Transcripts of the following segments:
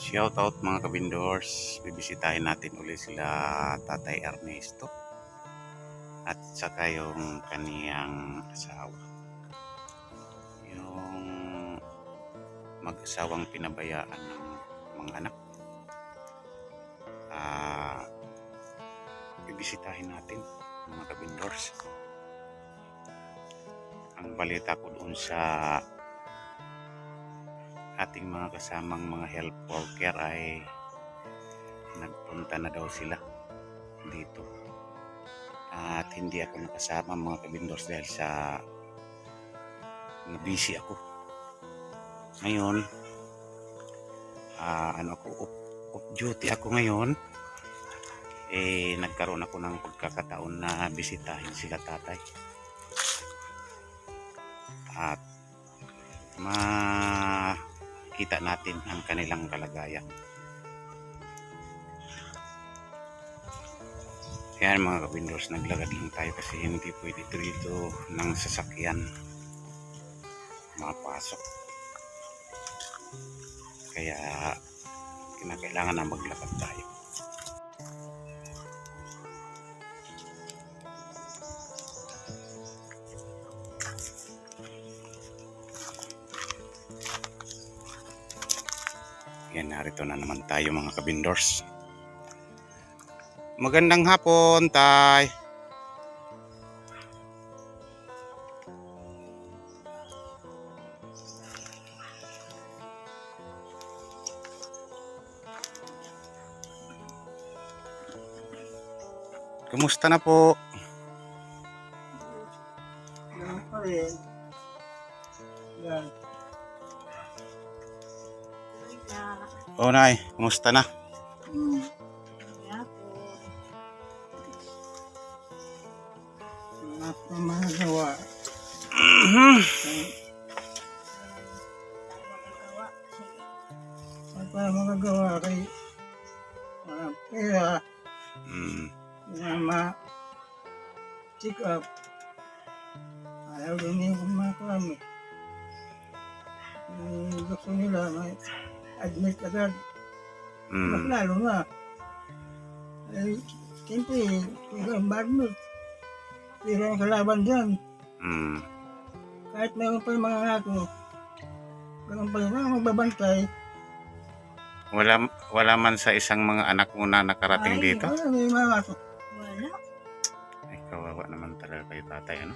Shout out mga kabindors. Bibisitahin natin uli sila Tatay Ernesto. At saka yung kaniyang asawa. Yung mag-asawang pinabayaan ng mga anak. Ah, bibisitahin natin mga kabindors. Ang balita ko doon sa ating mga kasamang mga health worker ay nagpunta na daw sila dito. At hindi ako nakasama mga kabindors dahil sa na busy ako. Ngayon, ah, ano ako, off, duty ako ngayon. Eh, nagkaroon ako ng pagkakataon na bisitahin sila tatay. At makita natin ang kanilang kalagayan. Yan mga ka-windows, naglagad lang tayo kasi hindi pwede dito ng sasakyan mapasok. Kaya kinakailangan na maglakad tayo. Narito na naman tayo mga kabindors. Magandang hapon, Tay. Kumusta na po? O, Nay, kumusta na? Hmm. Wala pa magagawa. Wala pa magagawa kay walang pera. Mm, Kaya ma check up. Admit agad. Mas mm, lalo na. Eh, siyempre, ikaw mag-admit. Pero ang kalaban dyan, mm, kahit meron pa yung mga ako, ganun pa rin ang magbabantay. wala, wala man sa isang mga anak mo na nakarating Ay, dito? Wala, may mga ako. Wala. Ay, kawawa naman talaga kayo tatay, ano?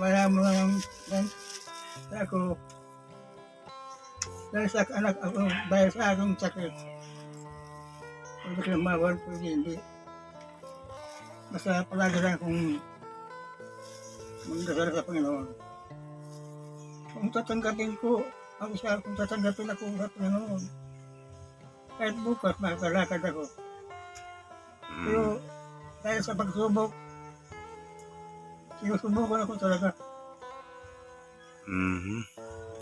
Wala mo lang yan. Ako, dahil sa anak ako, dahil sa aking sakit. Pwede ka lumawal, pwede hindi. Basta palagi lang kung magdasal sa Panginoon. Kung tatanggapin ko, ang isa, kung tatanggapin ako sa Panginoon, kahit bukas makakalakad ako. Pero Mm, dahil sa pagsubok, sinusubukan ako talaga. mhm.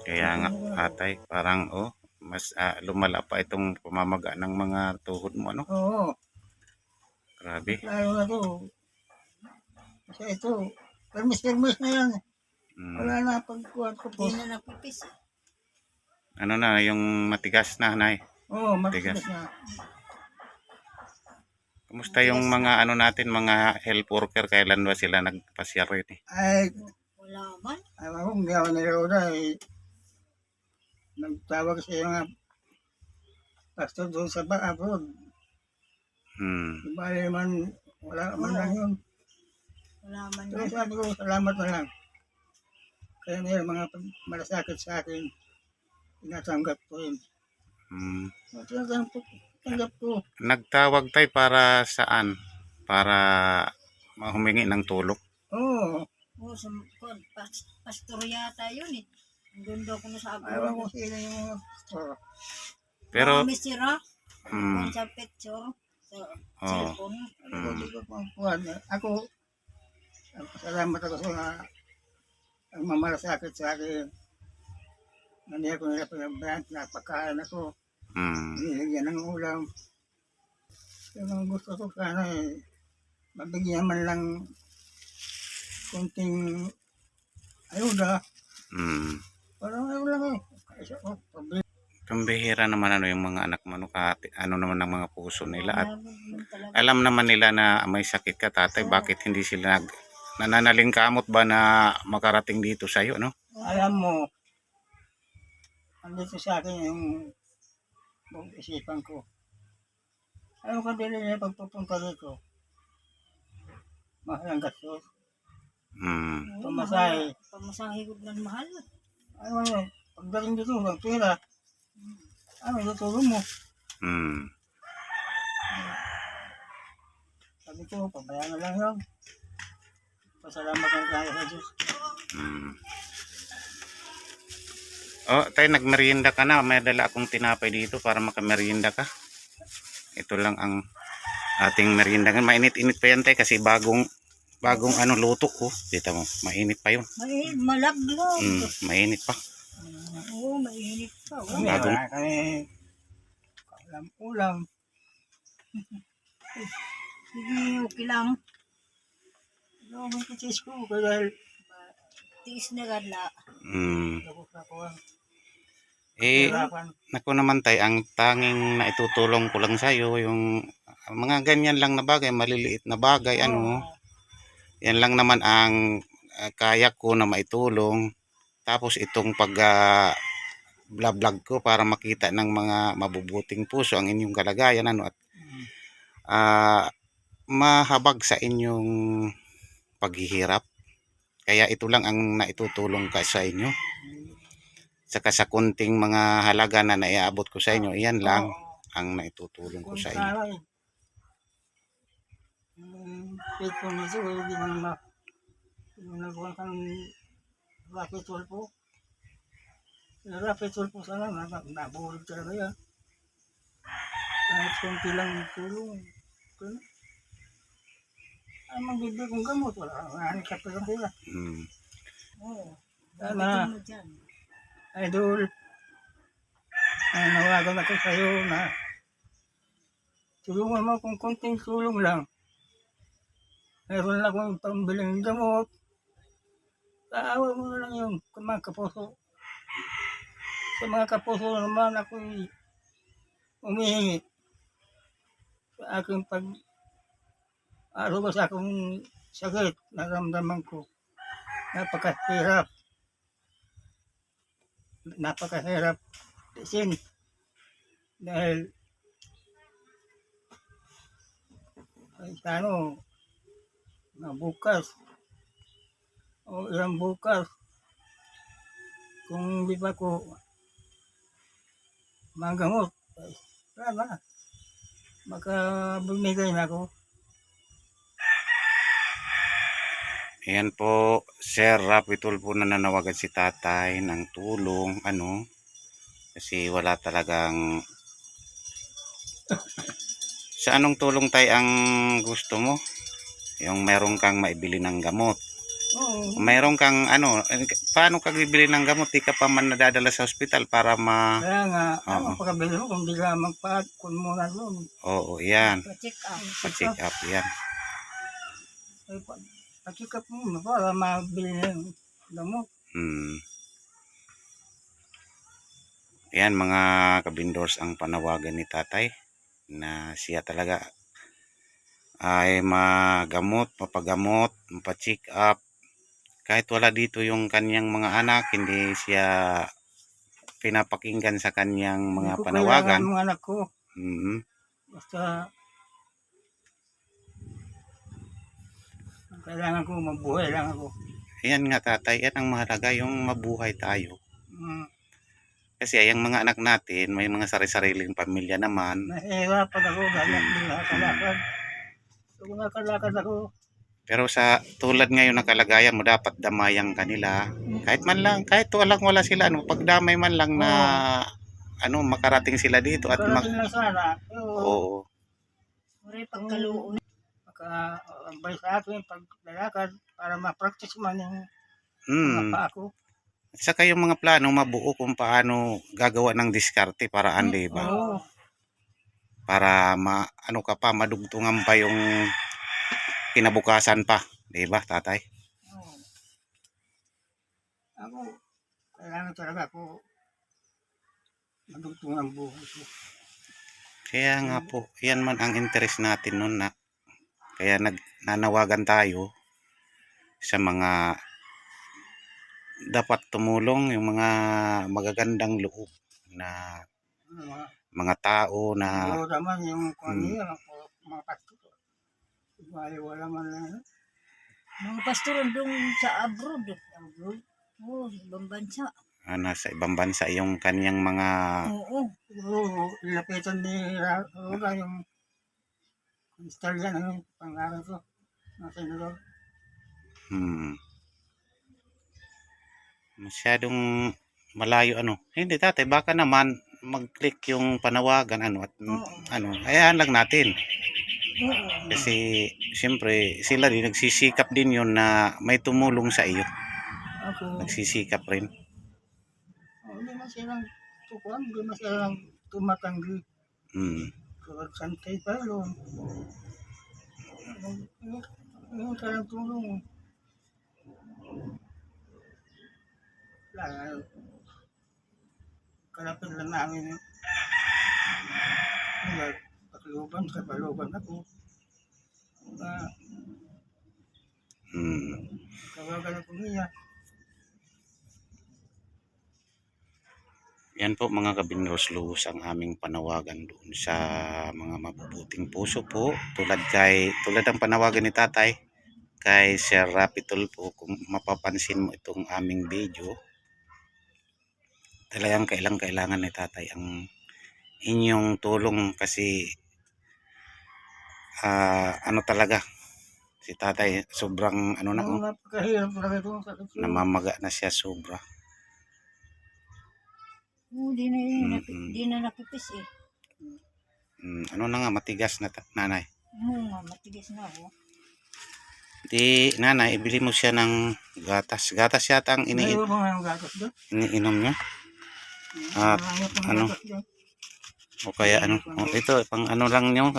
Kaya nga, tatay, parang, oh, mas ah, lumala pa itong pamamaga ng mga tuhod mo, ano? Oo, Grabe. lalo na to. Kasi ito, permis-permis na yan. Mm. Wala na pagkuhan ko po. Hindi na napipis. Ano na, yung matigas na, nay? Oo, Tigas. matigas na. Kumusta yung mga ano natin, mga health worker, kailan ba sila nagpasyar rin eh? Ay, Wala man. alam ko, hindi ako niloda eh. Nagtawag sa mga pastor doon sa ba abroad. Hmm. Di ba man, wala man lang yun. Wala man Pero sabi ko, salamat na lang. Kaya may mga malasakit sa akin, tinatanggap ko yun. hmm. Tinatanggap ko, tanggap ko. Nagtawag tayo para saan? Para humingi ng tulong? Oo, Oo, sa kwan, pas, pastor yata yun eh. Ang ko na sa ayaw ko sila yung mga pastor. Pero, misira. hmm, Kung sa picture. Sa Oo. cellphone. Hmm. ko kuhan. Ako, salamat ako sa mga ang mamalasakit sa akin. Hindi ako nila pinabayaan, napakain ako, hmm, binigyan ng ulam. Pero ang gusto ko sana eh, mabigyan man lang kunting ayuda. hmm. Parang ayaw lang eh. Kasi, oh, problema. Pambihira naman ano yung mga anak mo, ano, ka, ano naman ang mga puso nila at alam naman nila na may sakit ka tatay, bakit hindi sila nag nananalingkamot ba na makarating dito sa iyo, no? Alam mo, andito sa akin yung buong isipan ko. Ayaw ka din niya pagpupunta dito. Mahal ang gastos. Hmm. Oo, Pamasahe. Pamasahe ko lang mahal. Mo, pagdating dito, ng pera. Ano, tutulong mo. Hmm. Sabi ko, pabayaan na lang yun. Pasalamat ang kaya sa Diyos. Hmm. Oh, tayo nagmerienda ka na. May dala akong tinapay dito para makamerienda ka. Ito lang ang ating merienda. Mainit-init pa yan tayo kasi bagong bagong ano luto ko. Kita mo, mainit pa yun. May malaglag. Hmm, mainit pa. Oo, mainit pa. Kami, Bagong- kami ulam-ulam. Sige, okay lang. Ano ang kitis ko? Kaya Tiis na gala. Hmm. sa kuwan. Eh. Nako naman tay, ang tanging na itutulong ko lang sa iyo yung mga ganyan lang na bagay, maliliit na bagay, ano. Yan lang naman ang ah, kaya ko na maitulong. Tapos itong pag ah, vlog ko para makita ng mga mabubuting puso ang inyong kalagayan ano at ah, mahabag sa inyong paghihirap. Kaya ito lang ang naitutulong ka sa inyo. Saka sa kunting mga halaga na naiabot ko sa inyo, iyan lang ang naitutulong ko sa inyo. Saray. Yung petrol nito, eh, hindi man ma... Yung nagawa kang tulpo. Yung rocket tulpo sana, nab- nabuhol talaga yan. Kahit konti lang tulong. Kaya, ay magbibig kong gamot, wala kang hanikap ka lang sila. Mm. Oo. Dyan. Idol, ay nawagan ako sa iyo na tulungan mo kung konting tulong lang. Meron lang akong pambiling gamot. Kaawa mo na lang yung mga kapuso. Sa mga kapuso naman ako umihingi sa aking pag araw sa akong sakit naramdaman ko. Napakahirap napakahirap isin dahil ay ano na bukas. O ilang bukas. Kung di pa ko magamot ay wala na baka bumigay na ako. Ayan po, Sir Rapitol po na nanawagan si tatay ng tulong, ano, kasi wala talagang sa anong tulong tay ang gusto mo? Yung meron kang maibili ng gamot. oo Meron kang ano, eh, paano ka bibili ng gamot? Di ka pa man nadadala sa ospital para ma... kaya nga Oo. ano pagkabili mo kung di ka magpa-kun muna doon Oo, yan. Pa-check up. Pa-check up, yan. ay pa- pa-check up mo para mabili na yung gamot Hmm. Yan mga kabindors ang panawagan ni tatay na siya talaga ay magamot, mapagamot, mapacheck up. Kahit wala dito yung kanyang mga anak, hindi siya pinapakinggan sa kanyang mga Hindi panawagan. mga anak ko. Mhm. Basta kailangan ko mabuhay lang ako. Yan nga tatay, yan ang mahalaga, yung mabuhay tayo. Mm, Kasi yung mga anak natin, may mga sari-sariling pamilya naman. nahihirapan ako dahil hindi nakakalakad. Kung nakalakad ako, Pero sa tulad ngayon ng kalagayan mo, dapat damayang kanila. Kahit man lang, kahit walang wala sila, ano, pagdamay man lang na ano, makarating sila dito at mag... karating lang sana. Oo. Uri, pagkaluon. makaabay sa akin paglalakad para ma-practice man yung mga Hmm. paa ko. At saka yung mga plano, mabuo kung paano gagawa ng diskarte paraan, di ba? Oo. Para ma, ano ka pa, madugtungan pa yung kinabukasan pa. Di ba, tatay? Oo. Ako, kailangan talaga ako madugtong ang buhay ko. Kaya nga po, yan man ang interest natin nun na kaya nag nanawagan tayo sa mga dapat tumulong yung mga magagandang loob na Ano, mga mga tao na Pero naman yung kung ano Hmm. yun, ang mga pastor. Bali, wala man lang. ano, Mga pastor doon sa abroad. Lord. Oo, sa ibang bansa. ah, nasa ibang bansa yung kanyang mga Oo. Siguro, ilapitan ni Ra- Roga yung install yan, ano, pangalan ko. Ng senador. hmm, masyadong malayo ano. Hindi tatay, baka naman mag-click yung panawagan ano at Oo. ano, ayan lang natin. Oo. Kasi siyempre sila din nagsisikap din yun na may tumulong sa iyo. Ako, Nagsisikap rin. oh, hindi man silang tukuan, hindi man silang tumatanggi. Hmm. Kapag santay pa, ano, ano ka ng tulong. Wala, kalapit lang namin. Wala, pakiluban, sa paluban ako. Uh, Hmm. kawagan ako niya. Yan po mga kabinros luhos ang aming panawagan doon sa mga mabubuting puso po. Tulad kay tulad ang panawagan ni Tatay kay Sir Rapitol po kung mapapansin mo itong aming video. Talagang kailang kailangan ni Tatay ang inyong tulong kasi ah, ano talaga si Tatay sobrang ano na Ang napakahirap talaga ito. sakit yun. namamaga na siya sobra. Oo, di na, napi- Mm-mm. di na nakipis eh. Hmm, ano na nga matigas na nanay. Oo nga, matigas na ako. Di, nanay, ibili mo siya ng gatas. Gatas yata ang iniinom niya. Ah, Marami pang ano? O kaya ano, o, ito, pang ano lang niyo,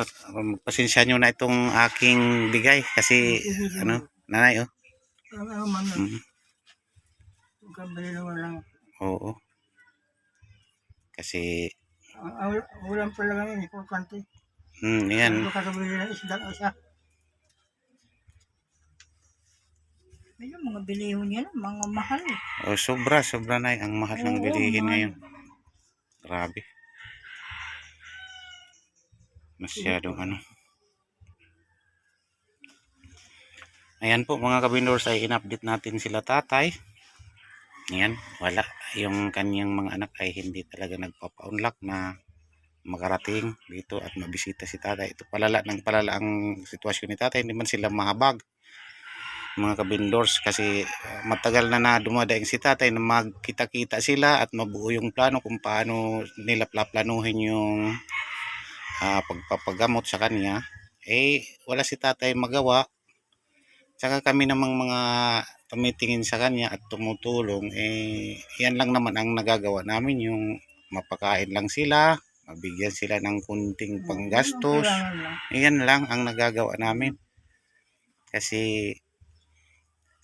pasensya niyo na itong aking bigay. Kasi, ano, nanay, oh. Lang. Oo. Kasi, ulam pa lang yun, importante. hmm, yan. Medyo mga biliho niya lang, mga mahal eh. O, sobra, sobra na ang mahal ng bilihin ngayon. Grabe. Masyadong ano. Ayan po mga kabindors ay in-update natin sila tatay. Ayan, wala. Yung kanyang mga anak ay hindi talaga nagpapa-unlock na makarating dito at mabisita si tatay. Ito palala ng palala ang sitwasyon ni tatay. Hindi man sila mahabag mga kabindors kasi uh, matagal na na dumadaing si tatay na magkita-kita sila at mabuo yung plano kung paano nila plaplanuhin yung ah, pagpapagamot sa kanya eh wala si tatay magawa saka kami namang mga tumitingin sa kanya at tumutulong eh yan lang naman ang nagagawa namin yung mapakain lang sila mabigyan sila ng kunting panggastos. Iyan lang ang nagagawa namin. Kasi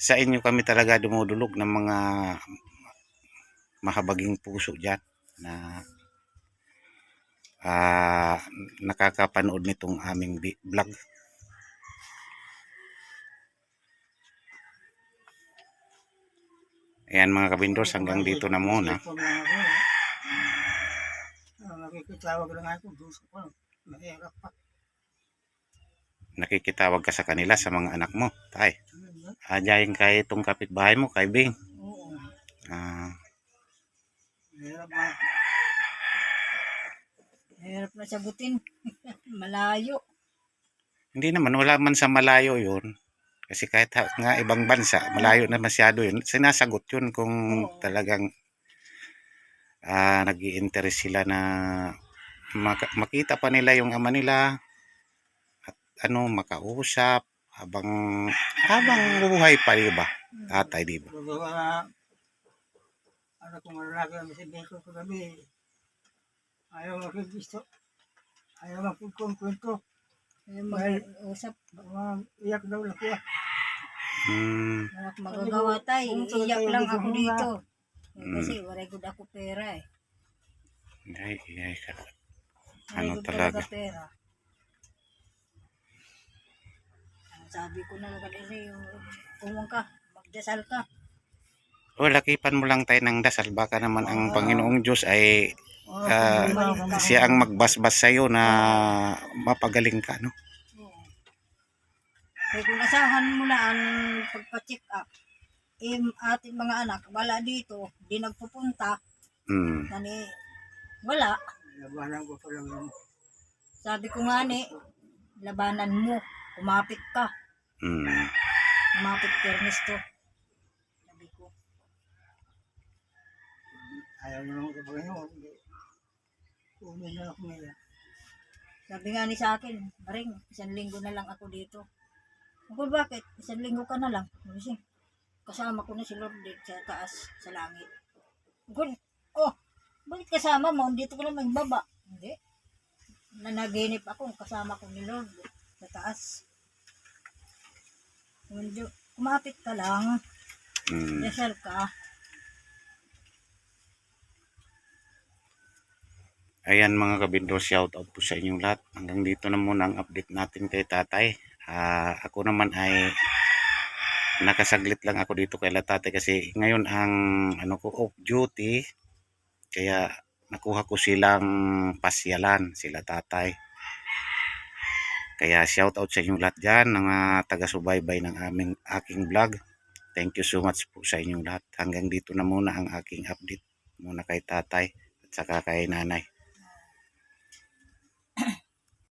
sa inyo kami talaga dumudulog ng mga mahabaging puso dyan na ah, nakakapanood nitong aming vlog. Ayan mga kabindors, hanggang dito na muna. Nakikitawag ka sa kanila, sa mga anak mo. Tay, Adyayin kay itong kapitbahay mo, kay Bing. Oo. Ah, Mahirap na. Hirap na sagutin. Malayo. Hindi naman, wala man sa malayo yun. Kasi kahit nga ibang bansa, malayo na masyado yun. Sinasagot yun kung Oo. talagang ah nag interest sila na maka- makita pa nila yung ama nila at ano, makausap habang habang buhay pa, di ba? Tatay, di ba? Ano kung lalaki ang sabihin ko sa gabi. Ayaw makikisto. Ayaw makikongkwento. Ayaw mag-usap. Iyak daw lang kuya. Hmm, magagawa tayo. Iyak lang ako dito. Mm. Kasi wala ko ako pera eh. Ay, ay, ka. Ano talaga? pera. Ang Sabi ko na lang kanina yung umong ka, magdasal ka. O, lakipan mo lang tayo ng dasal. Baka naman ang Oo. Panginoong Diyos ay Oh, Ah, ako. siya ang magbasbas sa'yo na mapagaling ka, no? Kaya kung asahan mo na ang pagpa-check up, eh, ating mga anak, wala dito, di nagpupunta, Hmm. nani, wala. Labanan ko pa lang yun. Sabi ko nga ni, labanan mo, kumapit ka, Hmm. kumapit kay Ernesto. Sabi ko, Ayaw mo naman sa Panginoon. Hindi. Kunin na ako ngayon. sabi nga ni sa akin, Maring, isang linggo na lang ako dito. Ako, bakit? Isang linggo ka na lang. Kasi, kasama ko na si Lord din sa taas, sa langit. Ako, oh, bakit kasama mo? Dito ko lang magbaba. Hindi. Nanaginip ako, kasama ko ni Lord sa taas. Kumapit ka lang, Hmm. dasal ka. Ayan mga kabindor, shout out po sa inyong lahat. Hanggang dito na muna ang update natin kay tatay. Ah, ako naman ay nakasaglit lang ako dito kay tatay kasi ngayon ang ano ko off duty. Kaya nakuha ko silang pasyalan sila tatay. Kaya shout out sa inyong lahat dyan, mga taga-subaybay ng aming aking vlog. Thank you so much po sa inyong lahat. Hanggang dito na muna ang aking update muna kay tatay at saka kay nanay.